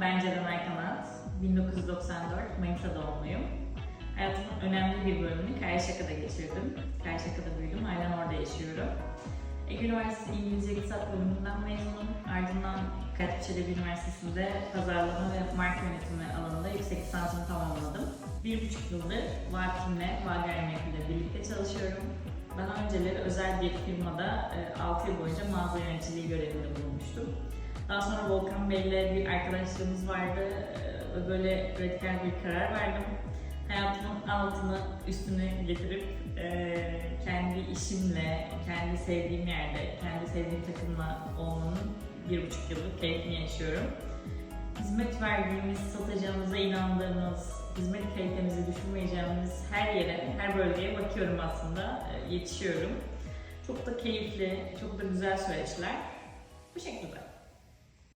ben Ceren Aykanat. 1994 Manisa doğumluyum. Hayatımın önemli bir bölümünü Karşıyaka'da geçirdim. Karşıyaka'da büyüdüm, halen orada yaşıyorum. Ege Üniversitesi İngilizce İktisat bölümünden mezunum. Ardından Katip Çelebi Üniversitesi'nde pazarlama ve marka yönetimi alanında yüksek lisansımı tamamladım. Bir buçuk yıldır Vakim'le, Vag Gayrimenkul'le birlikte çalışıyorum. Daha önceleri özel bir firmada e, 6 yıl boyunca mağaza yöneticiliği görevinde bulunmuştum. Daha sonra Volkan Bey'le bir arkadaşlığımız vardı e, ve böyle radikal bir karar verdim. Hayatımın altını üstüne getirip e, kendi işimle, kendi sevdiğim yerde, kendi sevdiğim takımla olmanın bir buçuk yıllık keyfini yaşıyorum. Hizmet verdiğimiz, satacağımıza inandığımız, hizmet kalitemizi düşürmeyeceğimiz her yere, her bölgeye bakıyorum aslında, e, yetişiyorum. Çok da keyifli, çok da güzel süreçler. Bu şekilde.